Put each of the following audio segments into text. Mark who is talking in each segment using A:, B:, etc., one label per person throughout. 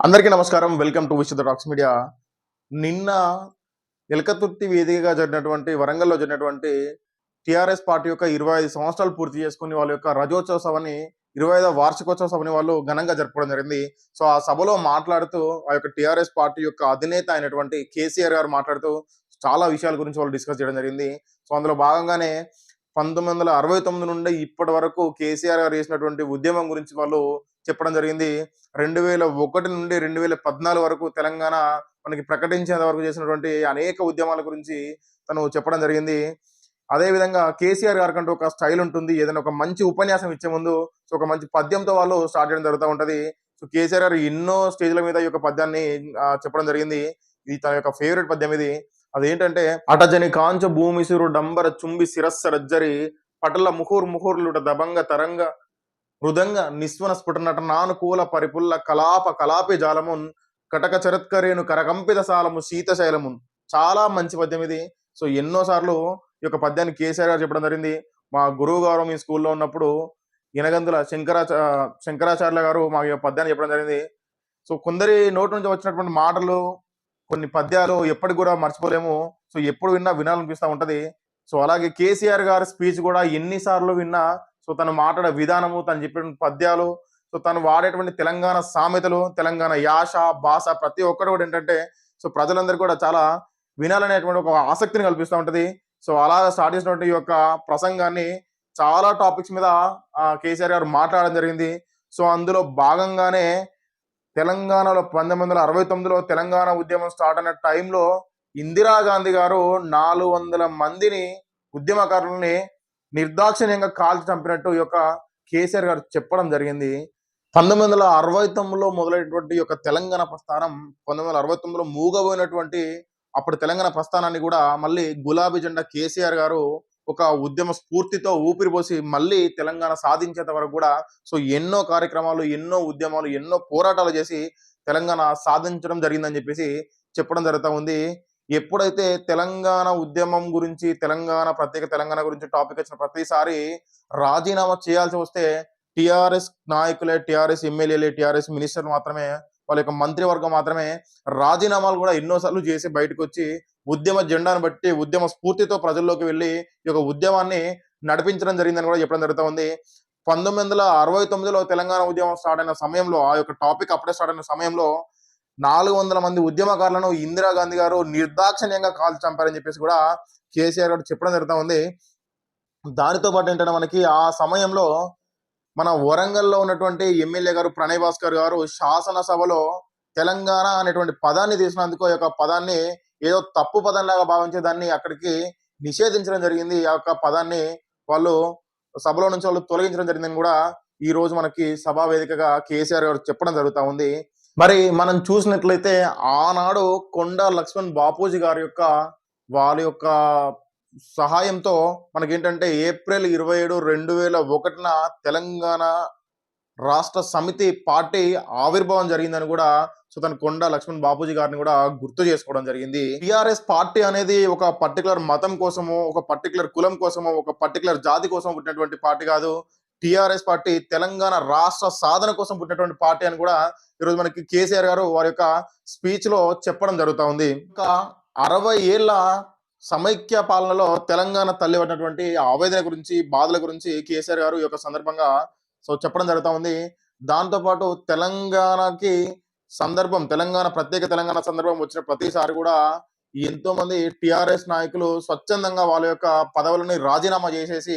A: అందరికీ నమస్కారం. Welcome to Vishwa talks media నిన్న ఎలకతుర్తి వేదికగా జరిగినటువంటి వరంగల్లో జరిగినటువంటి టిఆర్ఎస్ పార్టీ యొక్క ఇరవై ఐదు సంవత్సరాలు పూర్తి చేసుకుని వాళ్ళ యొక్క రజోత్సవ సభని ఇరవై ఐదవ వార్షికోత్సవ సభని వాళ్ళు ఘనంగా జరుపుకోవడం జరిగింది. సో ఆ సభలో మాట్లాడుతూ ఆ యొక్క టిఆర్ఎస్ పార్టీ యొక్క అధినేత అయినటువంటి కేసీఆర్ గారు మాట్లాడుతూ చాలా విషయాల గురించి వాళ్ళు డిస్కస్ చేయడం జరిగింది. సో అందులో భాగంగానే పంతొమ్మిది వందల అరవై తొమ్మిది నుండి ఇప్పటి వరకు కేసీఆర్ గారు చేసినటువంటి ఉద్యమం గురించి వాళ్ళు చెప్పడం జరిగింది. రెండు వేల ఒకటి నుండి రెండు వేల పద్నాలుగు వరకు తెలంగాణ మనకి ప్రకటించేంత వరకు చేసినటువంటి అనేక ఉద్యమాల గురించి తను చెప్పడం జరిగింది. అదే విధంగా కేసీఆర్ గారి కంటూ ఒక స్టైల్ ఉంటుంది. ఏదైనా ఒక మంచి ఉపన్యాసం ఇచ్చే ముందు సో ఒక మంచి పద్యంతో వాళ్ళు స్టార్ట్ చేయడం జరుగుతూ ఉంటది. సో కేసీఆర్ గారు ఎన్నో స్టేజ్ల మీద ఈ యొక్క పద్యాన్ని చెప్పడం జరిగింది. ఇది తన యొక్క ఫేవరెట్ పద్యం ఇది. అదేంటంటే అటజని కాంచ భూమిసురు డంబర చుంబి శిరస్స రజ్జరి పటల ముహుర్ ముహుర్లుట దబంగ తరంగ మృదంగ నిస్వన స్ఫుటనట నానుకూల పరిపుల్ల కలాప కలాపి జాలమున్ కటక చరత్కరేణు కరకంపిత సాలము శీతశైలమున్ చాలా మంచి పద్యం ఇది. సో ఎన్నోసార్లు ఈ యొక్క పద్యాన్ని కేసీఆర్ గారు చెప్పడం జరిగింది. మా గురువు గారు మీ స్కూల్లో ఉన్నప్పుడు ఇనగందుల శంకరాచ శంకరాచార్య గారు మా యొక్క పద్యాన్ని చెప్పడం జరిగింది. సో కొందరి నోటి నుంచి వచ్చినటువంటి మాటలు కొన్ని పద్యాలు ఎప్పటికి కూడా మర్చిపోలేము. సో ఎప్పుడు విన్నా వినాలనిపిస్తూ ఉంటది. సో అలాగే కేసీఆర్ గారి స్పీచ్ కూడా ఎన్నిసార్లు విన్నా సో తను మాట్లాడే విధానము తను చెప్పిన పద్యాలు సో తను వాడేటువంటి తెలంగాణ సామెతలు తెలంగాణ యాస భాష ప్రతి ఒక్కటి కూడా ఏంటంటే సో ప్రజలందరికీ కూడా చాలా వినాలనేటువంటి ఒక ఆసక్తిని కల్పిస్తూ ఉంటుంది. సో అలా స్టార్ట్ చేసినటువంటి ఈ యొక్క ప్రసంగాన్ని చాలా టాపిక్స్ మీద కేసీఆర్ గారు మాట్లాడడం జరిగింది. సో అందులో భాగంగానే తెలంగాణలో పంతొమ్మిది వందల అరవై తొమ్మిదిలో తెలంగాణ ఉద్యమం స్టార్ట్ అయిన టైంలో ఇందిరాగాంధీ గారు నాలుగు వందల మందిని ఉద్యమకారులని నిర్దాక్షిణ్యంగా కాల్చి చంపినట్టు ఈ యొక్క కేసీఆర్ గారు చెప్పడం జరిగింది. పంతొమ్మిది వందల అరవై తొమ్మిదిలో మొదలైనటువంటి యొక్క తెలంగాణ ప్రస్థానం పంతొమ్మిది వందల అరవై తొమ్మిదిలో మూగబోయినటువంటి అప్పుడు తెలంగాణ ప్రస్థానాన్ని కూడా మళ్ళీ గులాబీ జెండా కేసీఆర్ గారు ఒక ఉద్యమ స్ఫూర్తితో ఊపిరిపోసి మళ్ళీ తెలంగాణ సాధించేంత వరకు కూడా సో ఎన్నో కార్యక్రమాలు ఎన్నో ఉద్యమాలు ఎన్నో పోరాటాలు చేసి తెలంగాణ సాధించడం జరిగిందని చెప్పేసి చెప్పడం జరుగుతూ ఉంది. ఎప్పుడైతే తెలంగాణ ఉద్యమం గురించి తెలంగాణ ప్రత్యేక తెలంగాణ గురించి టాపిక్ వచ్చిన ప్రతిసారి రాజీనామా చేయాల్సి వస్తే టిఆర్ఎస్ నాయకులే టిఆర్ఎస్ ఎమ్మెల్యేలే టిఆర్ఎస్ మినిస్టర్ మాత్రమే వాళ్ళ యొక్క మంత్రివర్గం మాత్రమే రాజీనామాలు కూడా ఎన్నోసార్లు చేసి బయటకు వచ్చి ఉద్యమ జెండాను బట్టి ఉద్యమ స్ఫూర్తితో ప్రజల్లోకి వెళ్ళి ఈ యొక్క ఉద్యమాన్ని నడిపించడం జరిగిందని కూడా చెప్పడం జరుగుతూ ఉంది పంతొమ్మిది వందల అరవై తొమ్మిదిలో తెలంగాణ ఉద్యమం స్టార్ట్ అయిన సమయంలో ఆ యొక్క టాపిక్ అప్పుడే స్టార్ట్ అయిన సమయంలో నాలుగు వందల మంది ఉద్యమకారులను ఇందిరాగాంధీ గారు నిర్దాక్షిణ్యంగా కాల్చి చంపారని చెప్పేసి కూడా కేసీఆర్ గారు చెప్పడం జరుగుతూ ఉంది. దానితో పాటు ఏంటంటే మనకి ఆ సమయంలో మన వరంగల్లో ఉన్నటువంటి ఎమ్మెల్యే గారు ప్రణయ్ భాస్కర్ గారు శాసనసభలో తెలంగాణ అనేటువంటి పదాన్ని తీసినందుకు ఈ యొక్క పదాన్ని ఏదో తప్పు పదంలాగా భావించే దాన్ని అక్కడికి నిషేధించడం జరిగింది. ఆ యొక్క పదాన్ని వాళ్ళు సభలో నుంచి వాళ్ళు తొలగించడం జరిగిందని కూడా ఈ రోజు మనకి సభా వేదికగా కేసీఆర్ గారు చెప్పడం జరుగుతూ ఉంది. మరి మనం చూసినట్లయితే ఆనాడు కొండ లక్ష్మణ్ బాపూజీ గారి యొక్క వాళ్ళ యొక్క సహాయంతో మనకేంటంటే ఏప్రిల్ ఇరవై ఏడు రెండు వేల ఒకటిన తెలంగాణ రాష్ట్ర సమితి పార్టీ ఆవిర్భావం జరిగిందని కూడా సో తన కొండ లక్ష్మణ్ బాపూజీ గారిని కూడా గుర్తు చేసుకోవడం జరిగింది. టిఆర్ఎస్ పార్టీ అనేది ఒక పర్టికులర్ మతం కోసమో ఒక పర్టికులర్ కులం కోసమో ఒక పర్టికులర్ జాతి కోసం పుట్టినటువంటి పార్టీ కాదు. టిఆర్ఎస్ పార్టీ తెలంగాణ రాష్ట్ర సాధన కోసం పుట్టినటువంటి పార్టీ అని కూడా ఈరోజు మనకి కేసీఆర్ గారు వారి యొక్క స్పీచ్లో చెప్పడం జరుగుతా ఉంది ఇంకా అరవై ఏళ్ళ సమైక్య పాలనలో తెలంగాణ తల్లి పడినటువంటి ఆవేదన గురించి బాధల గురించి కేసీఆర్ గారు ఈ యొక్క సందర్భంగా సో చెప్పడం జరుగుతూ ఉంది దాంతో పాటు తెలంగాణకి సందర్భం తెలంగాణ ప్రత్యేక తెలంగాణ సందర్భం వచ్చిన ప్రతిసారి కూడా ఎంతో మంది టిఆర్ఎస్ నాయకులు స్వచ్ఛందంగా వాళ్ళ యొక్క పదవులని రాజీనామా చేసేసి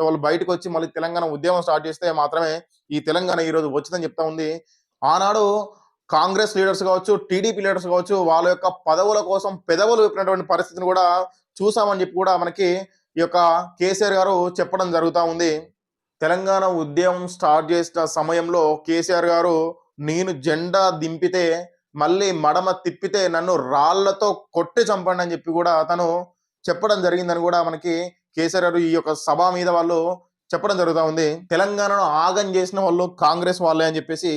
A: సో వాళ్ళు బయటకు వచ్చి మళ్ళీ తెలంగాణ ఉద్యమం స్టార్ట్ చేస్తే మాత్రమే ఈ తెలంగాణ ఈ రోజు వచ్చిందని చెప్తా ఉంది. ఆనాడు కాంగ్రెస్ లీడర్స్ కావచ్చు టీడీపీ లీడర్స్ కావచ్చు వాళ్ళ యొక్క పదవుల కోసం పెదవులు విప్పినటువంటి పరిస్థితిని కూడా చూసామని చెప్పి కూడా మనకి ఈ యొక్క కేసీఆర్ గారు చెప్పడం జరుగుతూ ఉంది. తెలంగాణ ఉద్యమం స్టార్ట్ చేసిన సమయంలో కేసీఆర్ గారు నేను జెండా దింపితే మళ్ళీ మడమ తిప్పితే నన్ను రాళ్ళతో కొట్టి చంపండి అని చెప్పి కూడా తను చెప్పడం జరిగిందని కూడా మనకి కేసీఆర్ గారు ఈ యొక్క సభ మీద వాళ్ళు చెప్పడం జరుగుతూ ఉంది. తెలంగాణను ఆగం చేసిన వాళ్ళు కాంగ్రెస్ వాళ్ళే అని చెప్పేసి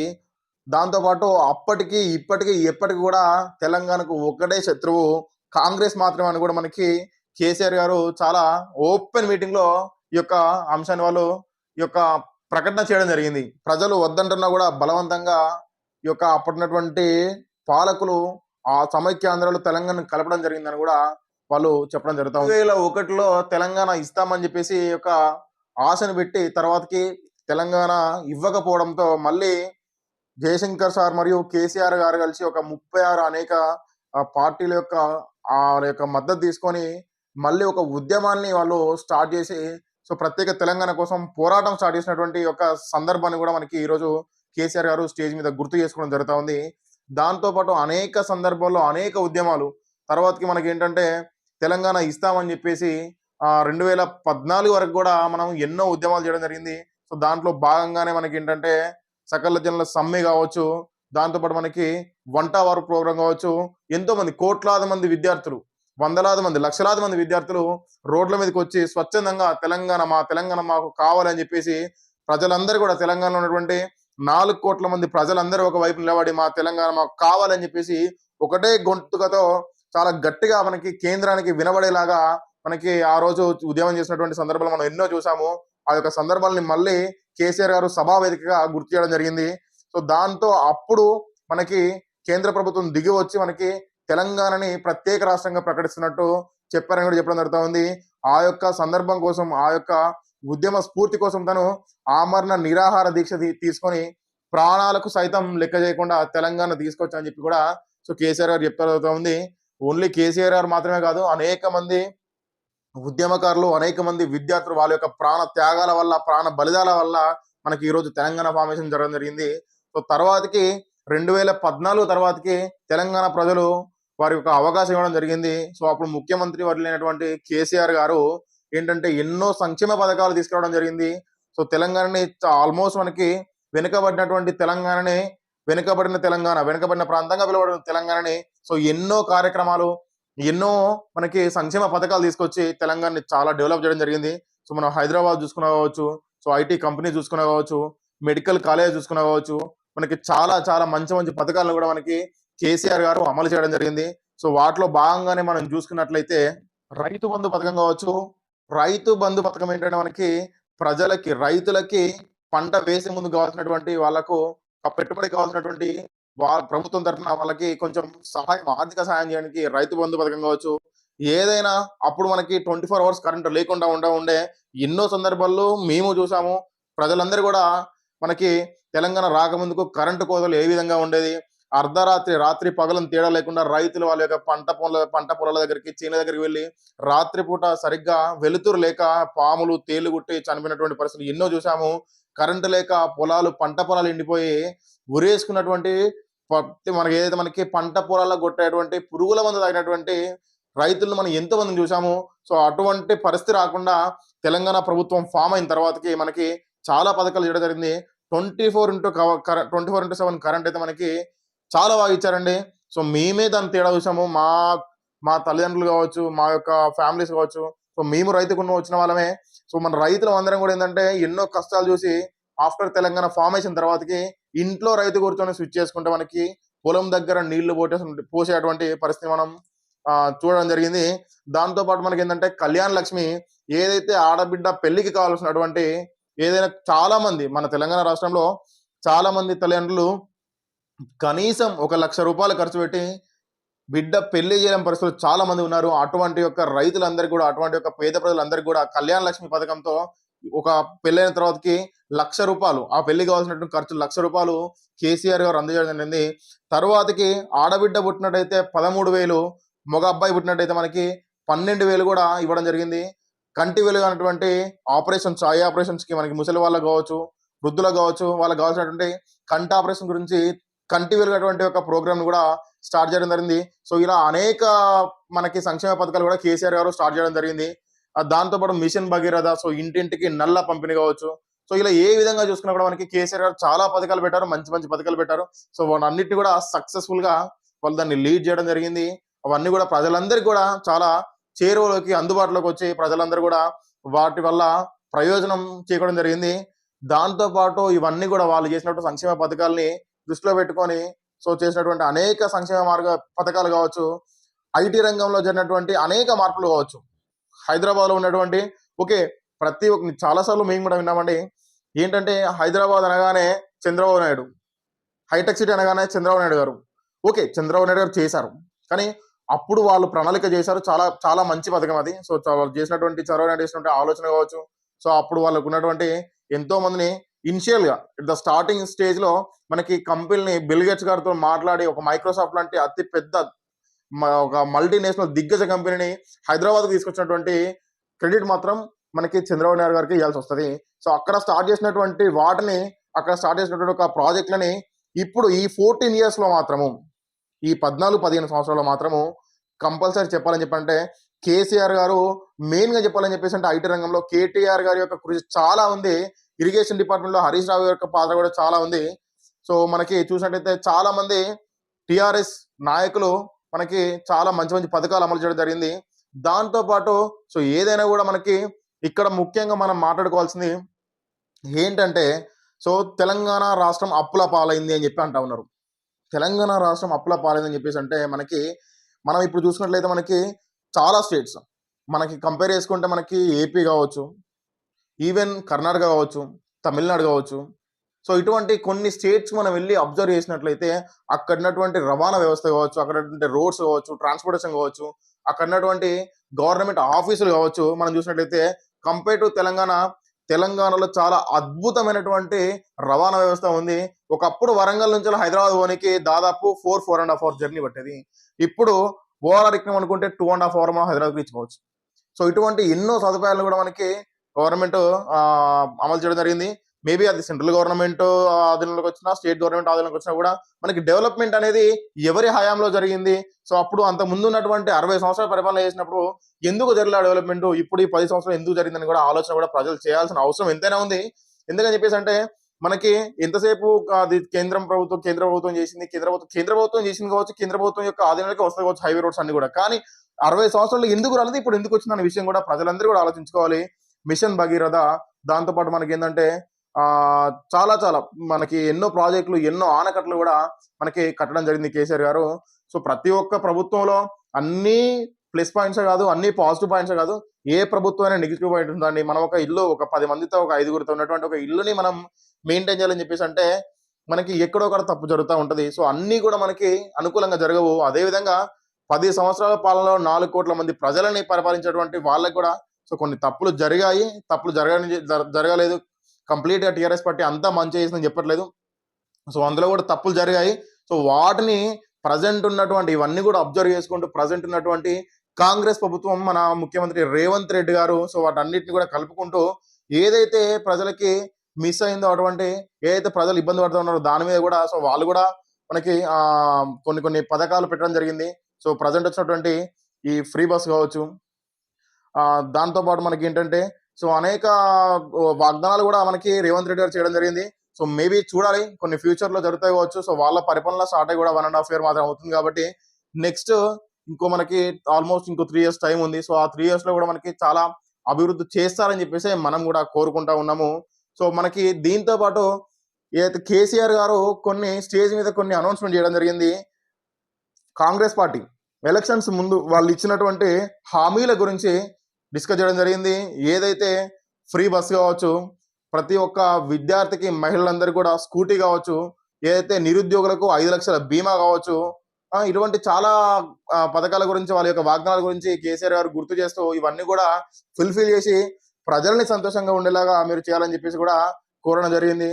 A: దాంతో పాటు అప్పటికి ఇప్పటికి ఎప్పటికి కూడా తెలంగాణకు ఒక్కటే శత్రువు కాంగ్రెస్ మాత్రమే అని కూడా మనకి కేసీఆర్ గారు చాలా ఓపెన్ మీటింగ్లో ఈ యొక్క అంశాన్ని వాళ్ళు ఈ యొక్క ప్రకటన చేయడం జరిగింది. ప్రజలు వద్దంటున్నా కూడా బలవంతంగా ఈ యొక్క అప్పటినటువంటి పాలకులు ఆ సమైక్యాంధ్రలో తెలంగాణ కలపడం జరిగిందని కూడా వాళ్ళు చెప్పడం జరుగుతుంది రెండు వేల ఒకటిలో తెలంగాణ ఇస్తామని చెప్పేసి ఒక ఆశను పెట్టి తర్వాతకి తెలంగాణ ఇవ్వకపోవడంతో మళ్ళీ జయశంకర్ సార్ మరియు కేసీఆర్ గారు కలిసి ఒక ముప్పై ఆరు అనేక పార్టీల యొక్క ఆ యొక్క మద్దతు తీసుకొని మళ్ళీ ఒక ఉద్యమాన్ని వాళ్ళు స్టార్ట్ చేసి సో ప్రత్యేక తెలంగాణ కోసం పోరాటం స్టార్ట్ చేసినటువంటి ఒక సందర్భాన్ని కూడా మనకి ఈరోజు కేసీఆర్ గారు స్టేజ్ మీద గుర్తు చేసుకోవడం జరుగుతూ ఉంది. దాంతోపాటు అనేక సందర్భాల్లో అనేక ఉద్యమాలు తర్వాతకి మనకి ఏంటంటే తెలంగాణ ఇస్తామని చెప్పేసి రెండు వేల పద్నాలుగు వరకు కూడా మనం ఎన్నో ఉద్యమాలు చేయడం జరిగింది. సో దాంట్లో భాగంగానే మనకి ఏంటంటే సకల జనుల సమ్మె కావచ్చు దాంతోపాటు మనకి వంట వారు ప్రోగ్రాం కావచ్చు ఎంతో మంది కోట్లాది మంది విద్యార్థులు వందలాది మంది లక్షలాది మంది విద్యార్థులు రోడ్ల మీదకి వచ్చి స్వచ్ఛందంగా తెలంగాణ మా తెలంగాణ మాకు కావాలని చెప్పేసి ప్రజలందరూ కూడా తెలంగాణలో ఉన్నటువంటి నాలుగు కోట్ల మంది ప్రజలందరూ ఒక వైపు నిలబడి మా తెలంగాణ మాకు కావాలని చెప్పేసి ఒకటే గొంతుకతో చాలా గట్టిగా మనకి కేంద్రానికి వినబడేలాగా మనకి ఆ రోజు ఉద్యమం చేసినటువంటి సందర్భాలు మనం ఎన్నో చూసాము. ఆ యొక్క సందర్భాలని మళ్ళీ కేసీఆర్ గారు సభా వేదికగా గుర్తు చేయడం జరిగింది. సో దాంతో అప్పుడు మనకి కేంద్ర ప్రభుత్వం దిగి వచ్చి మనకి తెలంగాణని ప్రత్యేక రాష్ట్రంగా ప్రకటిస్తున్నట్టు చెప్పారని కూడా చెప్పడం జరుగుతూ ఉంది ఆ యొక్క సందర్భం కోసం ఆ యొక్క ఉద్యమ స్ఫూర్తి కోసం తను ఆమరణ నిరాహార దీక్ష తీసుకొని ప్రాణాలకు సైతం లెక్క చేయకుండా తెలంగాణ తీసుకొచ్చని చెప్పి కూడా సో కేసీఆర్ గారు చెప్తా ఉంది ఓన్లీ కేసీఆర్ గారు మాత్రమే కాదు అనేక మంది ఉద్యమకారులు అనేక మంది విద్యార్థులు వాళ్ళ యొక్క ప్రాణ త్యాగాల వల్ల ప్రాణ బలిదాల వల్ల మనకి ఈ రోజు తెలంగాణ ఫార్మేషన్ జరగడం జరిగింది. సో తర్వాతకి రెండు వేల పద్నాలుగు తర్వాతకి తెలంగాణ ప్రజలు వారి యొక్క అవకాశం ఇవ్వడం జరిగింది. సో అప్పుడు ముఖ్యమంత్రి వర్లైనటువంటి కేసీఆర్ గారు ఏంటంటే ఎన్నో సంక్షేమ పథకాలు తీసుకురావడం జరిగింది. సో తెలంగాణని ఆల్మోస్ట్ మనకి వెనుకబడినటువంటి తెలంగాణని వెనుకబడిన తెలంగాణ వెనుకబడిన ప్రాంతంగా పిలువబడిన తెలంగాణని సో ఎన్నో కార్యక్రమాలు ఎన్నో మనకి సంక్షేమ పథకాలు తీసుకొచ్చి తెలంగాణని చాలా డెవలప్ చేయడం జరిగింది. సో మనం హైదరాబాద్ చూసుకున్నా కావచ్చు సో ఐటీ కంపెనీ చూసుకున్నా కావచ్చు మెడికల్ కాలేజ్ చూసుకున్నా కావచ్చు మనకి చాలా చాలా మంచి మంచి పథకాలను కూడా మనకి కేసీఆర్ గారు అమలు చేయడం జరిగింది. సో వాటిలో భాగంగానే మనం చూసుకున్నట్లయితే రైతు బంధు పథకం కావచ్చు రైతు బంధు పథకం ఏంటంటే మనకి ప్రజలకి రైతులకి పంట వేసే ముందు కావాల్సినటువంటి వాళ్ళకు పెట్టుబడి కావాల్సినటువంటి వాళ్ళ ప్రభుత్వం తరఫున వాళ్ళకి కొంచెం సహాయం ఆర్థిక సహాయం చేయడానికి రైతు బంధు పథకం కావచ్చు ఏదైనా అప్పుడు మనకి ట్వంటీ ఫోర్ అవర్స్ కరెంట్ లేకుండా ఉండ ఉండే ఎన్నో సందర్భాల్లో మేము చూసాము. ప్రజలందరూ కూడా మనకి తెలంగాణ రాకముందుకు కరెంటు కోతలు ఏ విధంగా ఉండేది అర్ధరాత్రి రాత్రి పగలను తేడా లేకుండా రైతులు వాళ్ళ యొక్క పంట పొల పంట పొలాల దగ్గరికి చేనుల దగ్గరికి వెళ్ళి రాత్రిపూట సరిగ్గా వెలుతురు లేక పాములు తేలు గుట్టి చనిపోయినటువంటి పరిస్థితులు ఎన్నో చూసాము. కరెంటు లేక పొలాలు పంట పొలాలు ఎండిపోయి ఉరేసుకున్నటువంటి మనకి ఏదైతే మనకి పంట పొలాల్లో కొట్టేటువంటి పురుగుల మందు తాగినటువంటి రైతులను మనం ఎంతోమందిని చూసాము సో అటువంటి పరిస్థితి రాకుండా తెలంగాణ ప్రభుత్వం ఫామ్ అయిన తర్వాతకి మనకి చాలా పథకాలు చేయడం జరిగింది. Twenty four into twenty four into seven current అయితే మనకి చాలా బాగా ఇచ్చారండి. సో మేమే దాన్ని తేడా చూసాము మా మా తల్లిదండ్రులు కావచ్చు మా యొక్క ఫ్యామిలీస్ కావచ్చు. సో మేము రైతుకున్న వచ్చిన వాళ్ళమే. సో మన రైతులు అందరం కూడా ఏంటంటే ఎన్నో కష్టాలు చూసి ఆఫ్టర్ తెలంగాణ ఫార్మేషన్ తర్వాతకి ఇంట్లో రైతు కూర్చొని స్విచ్ చేసుకుంటే మనకి పొలం దగ్గర నీళ్ళు పోటే పోసేటువంటి పరిస్థితి మనం చూడడం జరిగింది. దాంతో పాటు మనకి ఏంటంటే కళ్యాణ లక్ష్మి ఏదైతే ఆడబిడ్డ పెళ్ళికి కావాల్సినటువంటి ఏదైనా చాలా మంది మన తెలంగాణ రాష్ట్రంలో చాలా మంది తల్లిదండ్రులు కనీసం ఒక లక్ష రూపాయలు ఖర్చు పెట్టి బిడ్డ పెళ్ళి చేయడం పరిస్థితులు చాలా మంది ఉన్నారు. అటువంటి యొక్క రైతులందరికీ కూడా అటువంటి యొక్క పేద ప్రజలందరికీ కూడా కళ్యాణ లక్ష్మి పథకంతో ఒక పెళ్ళైన తర్వాతకి లక్ష రూపాయలు ఆ పెళ్ళి కావాల్సినటువంటి ఖర్చు లక్ష రూపాయలు కేసీఆర్ గారు అందజేయడం జరిగింది. తర్వాతకి ఆడబిడ్డ పుట్టినట్టయితే పదమూడు వేలు మగ అబ్బాయి పుట్టినట్టయితే మనకి పన్నెండు వేలు కూడా ఇవ్వడం జరిగింది. కంటి వెలుగు అనేటువంటి ఆపరేషన్స్ ఐ ఆపరేషన్స్కి మనకి ముసలి వాళ్ళకి కావచ్చు వృద్ధులకు కావచ్చు వాళ్ళకి కావాల్సినటువంటి కంటి ఆపరేషన్ గురించి కంటి వెలుగు అటువంటి ఒక ప్రోగ్రామ్ కూడా స్టార్ట్ చేయడం జరిగింది. సో ఇలా అనేక మనకి సంక్షేమ పథకాలు కూడా కేసీఆర్ గారు స్టార్ట్ చేయడం జరిగింది. దాంతోపాటు దాంతో పాటు మిషన్ భగీరథ సో ఇంటింటికి నల్ల పంపిణీ కావచ్చు. సో ఇలా ఏ విధంగా చూసుకున్నా కూడా మనకి కేసీఆర్ గారు చాలా పథకాలు పెట్టారు మంచి మంచి పథకాలు పెట్టారు. సో వాటన్నిటిని కూడా సక్సెస్ఫుల్గా వాళ్ళు దాన్ని లీడ్ చేయడం జరిగింది. అవన్నీ కూడా ప్రజలందరికీ కూడా చాలా చేరువలోకి అందుబాటులోకి వచ్చి ప్రజలందరూ కూడా వాటి వల్ల ప్రయోజనం చేయడం జరిగింది. దాంతో పాటు ఇవన్నీ కూడా వాళ్ళు చేసినటువంటి సంక్షేమ పథకాలని దృష్టిలో పెట్టుకొని సో చేసినటువంటి అనేక సంక్షేమ మార్గ పథకాలు కావచ్చు ఐటీ రంగంలో జరిగినటువంటి అనేక మార్పులు కావచ్చు. హైదరాబాద్లో ఉన్నటువంటి ఓకే ప్రతి ఒక్క చాలాసార్లు మేము కూడా విన్నామండి ఏంటంటే హైదరాబాద్ అనగానే చంద్రబాబు నాయుడు హైటెక్ సిటీ అనగానే చంద్రబాబు నాయుడు గారు. ఓకే చంద్రబాబు నాయుడు గారు చేశారు. కానీ అప్పుడు వాళ్ళు ప్రణాళిక చేశారు చాలా చాలా మంచి పథకం అది. సో వాళ్ళు చేసినటువంటి చంద్రబాబు నాయుడు చేసినటువంటి ఆలోచన కావచ్చు. సో అప్పుడు వాళ్ళకు ఉన్నటువంటి ఎంతో మందిని ఇనిషియల్గా ద స్టార్టింగ్ స్టేజ్లో మనకి కంపెనీని బిల్గేట్స్ గారితో మాట్లాడి ఒక మైక్రోసాఫ్ట్ లాంటి అతి పెద్ద ఒక మల్టీనేషనల్ దిగ్గజ కంపెనీని హైదరాబాద్ తీసుకొచ్చినటువంటి క్రెడిట్ మాత్రం మనకి చంద్రబాబు నాయుడు గారికి ఇవ్వాల్సి వస్తుంది. సో అక్కడ స్టార్ట్ చేసినటువంటి వాటిని అక్కడ స్టార్ట్ చేసినటువంటి ఒక ప్రాజెక్టులని ఇప్పుడు ఈ ఫోర్టీన్ ఇయర్స్లో మాత్రము ఈ పద్నాలుగు పదిహేను సంవత్సరాల్లో మాత్రము కంపల్సరీ చెప్పాలని చెప్పంటే కేసీఆర్ గారు మెయిన్గా చెప్పాలని చెప్పేసి అంటే ఐటీ రంగంలో కేటీఆర్ గారి యొక్క కృషి చాలా ఉంది. ఇరిగేషన్ డిపార్ట్మెంట్లో హరీష్ రావు యొక్క పాత్ర కూడా చాలా ఉంది. సో మనకి చూసినట్టయితే చాలామంది టీఆర్ఎస్ టిఆర్ఎస్ నాయకులు మనకి చాలా మంచి మంచి పథకాలు అమలు చేయడం జరిగింది. దాంతో పాటు సో ఏదైనా కూడా మనకి ఇక్కడ ముఖ్యంగా మనం మాట్లాడుకోవాల్సింది ఏంటంటే సో తెలంగాణ రాష్ట్రం అప్పుల పాలైంది అని చెప్పి అంటా ఉన్నారు. తెలంగాణ రాష్ట్రం అప్పుల పాలైంది అని చెప్పేసి అంటే మనకి మనం ఇప్పుడు చూసుకున్నట్లయితే మనకి చాలా స్టేట్స్. మనకి కంపేర్ చేసుకుంటే మనకి ఏపీ కావచ్చు ఈవెన్ కర్ణాటక కావచ్చు తమిళనాడు కావచ్చు సో ఇటువంటి కొన్ని స్టేట్స్ మనం వెళ్ళి అబ్జర్వ్ చేసినట్లయితే అక్కడ ఉన్నటువంటి రవాణా వ్యవస్థ కావచ్చు అక్కడ రోడ్స్ కావచ్చు ట్రాన్స్పోర్టేషన్ కావచ్చు అక్కడ ఉన్నటువంటి గవర్నమెంట్ ఆఫీసులు కావచ్చు మనం చూసినట్లయితే కంపేర్ టు తెలంగాణ తెలంగాణలో చాలా అద్భుతమైనటువంటి రవాణా వ్యవస్థ ఉంది. ఒకప్పుడు వరంగల్ నుంచి హైదరాబాద్ పోనీకి దాదాపు four four and half hour journey పట్టేది. ఇప్పుడు ఓఆర్ఆర్ ఎక్కినాం అనుకుంటే టూ అండ్ హాఫ్ అవర్ మనం హైదరాబాద్ రీచ్ సో ఇటువంటి ఎన్నో సదుపాయాలు కూడా మనకి గవర్నమెంట్ అమలు చేయడం జరిగింది. మేబీ అది సెంట్రల్ గవర్నమెంట్ ఆధీనంలోకి వచ్చినా స్టేట్ గవర్నమెంట్ ఆధీనంలోకి వచ్చినా కూడా మనకి డెవలప్మెంట్ అనేది ఎవరి హయాంలో జరిగింది? సో అప్పుడు అంత ముందు ఉన్నటువంటి అరవై సంవత్సరాల పరిపాలన చేసినప్పుడు ఎందుకు జరిగిన డెవలప్మెంట్? ఇప్పుడు ఈ పది సంవత్సరాలు ఎందుకు జరిగిందని కూడా ఆలోచన కూడా ప్రజలు చేయాల్సిన అవసరం ఎంతైనా ఉంది. ఎందుకని చెప్పేసి అంటే మనకి ఎంతసేపు అది కేంద్రం ప్రభుత్వం కేంద్ర ప్రభుత్వం చేసింది? కేంద్ర ప్రభుత్వం కేంద్ర ప్రభుత్వం చేసింది కావచ్చు కేంద్ర ప్రభుత్వం యొక్క ఆధీనంలోకి వస్తాయి కావచ్చు హైవే రోడ్స్ అన్ని కూడా. కానీ అరవై సంవత్సరాలు ఎందుకు రాలేదు? ఇప్పుడు ఎందుకు వచ్చింది అనే విషయం కూడా ప్రజలందరూ కూడా ఆలోచించుకోవాలి. మిషన్ భగీరథ దాంతో పాటు మనకి ఏంటంటే చాలా చాలా మనకి ఎన్నో ప్రాజెక్టులు ఎన్నో ఆనకట్లు కూడా మనకి కట్టడం జరిగింది కేసీఆర్ గారు. సో ప్రతి ఒక్క ప్రభుత్వంలో అన్ని ప్లస్ పాయింట్స్ కాదు అన్ని పాజిటివ్ పాయింట్స్ కాదు. ఏ ప్రభుత్వం అయినా నెగిటివ్ పాయింట్ ఉందండి. మనం ఒక ఇల్లు ఒక పది మందితో ఒక ఐదుగురితో ఉన్నటువంటి ఒక ఇల్లుని మనం మెయింటైన్ చేయాలని చెప్పేసి అంటే మనకి ఎక్కడో ఒకటి తప్పు జరుగుతూ ఉంటది. సో అన్ని కూడా మనకి అనుకూలంగా జరగవు. అదే విధంగా పది సంవత్సరాల పాలనలో నాలుగు కోట్ల మంది ప్రజలని పరిపాలించేటువంటి వాళ్ళకి కూడా సో కొన్ని తప్పులు జరిగాయి. తప్పులు జరగని జరగలేదు. కంప్లీట్గా టీఆర్ఎస్ పార్టీ అంతా మంచి చేసిందని చెప్పట్లేదు. సో అందులో కూడా తప్పులు జరిగాయి. సో వాటిని ప్రజెంట్ ఉన్నటువంటి ఇవన్నీ కూడా అబ్జర్వ్ చేసుకుంటూ ప్రజెంట్ ఉన్నటువంటి కాంగ్రెస్ ప్రభుత్వం మన ముఖ్యమంత్రి రేవంత్ రెడ్డి గారు సో వాటన్నిటిని కూడా కలుపుకుంటూ ఏదైతే ప్రజలకి మిస్ అయిందో అటువంటి ఏదైతే ప్రజలు ఇబ్బంది పడుతూ ఉన్నారో దాని మీద కూడా సో వాళ్ళు కూడా మనకి కొన్ని కొన్ని పథకాలు పెట్టడం జరిగింది. సో ప్రజెంట్ వచ్చినటువంటి ఈ ఫ్రీ బస్ కావచ్చు. దాంతోపాటు దాంతో పాటు మనకి ఏంటంటే సో అనేక వాగ్దానాలు కూడా మనకి రేవంత్ రెడ్డి గారు చేయడం జరిగింది. సో మేబీ చూడాలి. కొన్ని ఫ్యూచర్లో జరుగుతాయి కావచ్చు. సో వాళ్ళ పరిపాలన స్టార్ట్ అయ్యి కూడా వన్ అండ్ హాఫ్ ఇయర్ మాత్రం అవుతుంది కాబట్టి నెక్స్ట్ ఇంకో మనకి ఆల్మోస్ట్ ఇంకో త్రీ ఇయర్స్ టైం ఉంది. సో ఆ త్రీ ఇయర్స్లో కూడా మనకి చాలా అభివృద్ధి చేస్తారని చెప్పేసి మనం కూడా కోరుకుంటా ఉన్నాము. సో మనకి దీంతో పాటు ఏదైతే కేసీఆర్ గారు కొన్ని స్టేజ్ మీద కొన్ని అనౌన్స్మెంట్ చేయడం జరిగింది. కాంగ్రెస్ పార్టీ ఎలక్షన్స్ ముందు వాళ్ళు ఇచ్చినటువంటి హామీల గురించి డిస్కస్ చేయడం జరిగింది. ఏదైతే ఫ్రీ బస్ కావచ్చు ప్రతి ఒక్క విద్యార్థికి మహిళలందరికీ కూడా స్కూటీ కావచ్చు ఏదైతే నిరుద్యోగులకు ఐదు లక్షల బీమా కావచ్చు ఇటువంటి చాలా పథకాల గురించి వాళ్ళ యొక్క వాగ్దానాల గురించి కేసీఆర్ గారు గుర్తు చేస్తూ ఇవన్నీ కూడా ఫుల్ఫిల్ చేసి ప్రజల్ని సంతోషంగా ఉండేలాగా మీరు చేయాలని చెప్పేసి కూడా కోరడం జరిగింది.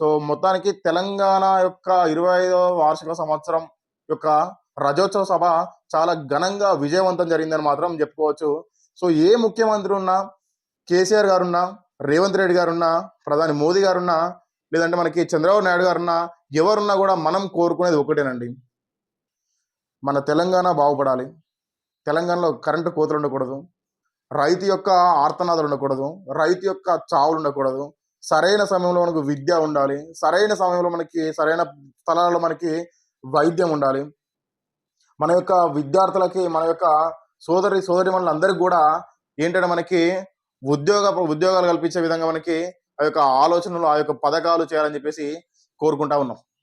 A: సో మొత్తానికి తెలంగాణ యొక్క ఇరవై ఐదవ వార్షిక సంవత్సరం యొక్క రజోత్సవ సభ చాలా ఘనంగా విజయవంతం జరిగిందని మాత్రం చెప్పుకోవచ్చు. సో ఏ ముఖ్యమంత్రి ఉన్నా కేసీఆర్ గారున్నా రేవంత్ రెడ్డి గారున్నా ప్రధాని మోదీ గారున్నా లేదంటే మనకి చంద్రబాబు నాయుడు గారున్నా ఎవరున్నా కూడా మనం కోరుకునేది ఒకటేనండి. మన తెలంగాణ బాగుపడాలి. తెలంగాణలో కరెంటు కోతలు ఉండకూడదు. రైతు యొక్క ఆర్తనాదాలు ఉండకూడదు. రైతు యొక్క చావులు ఉండకూడదు. సరైన సమయంలో మనకు విద్య ఉండాలి. సరైన సమయంలో మనకి సరైన స్థలాల్లో మనకి వైద్యం ఉండాలి. మన యొక్క విద్యార్థులకి మన యొక్క సోదరి సోదరి అందరికి కూడా ఏంటంటే మనకి ఉద్యోగ ఉద్యోగాలు కల్పించే విధంగా మనకి ఆ యొక్క ఆలోచనలు ఆ యొక్క పథకాలు చేయాలని చెప్పేసి కోరుకుంటా ఉన్నాం.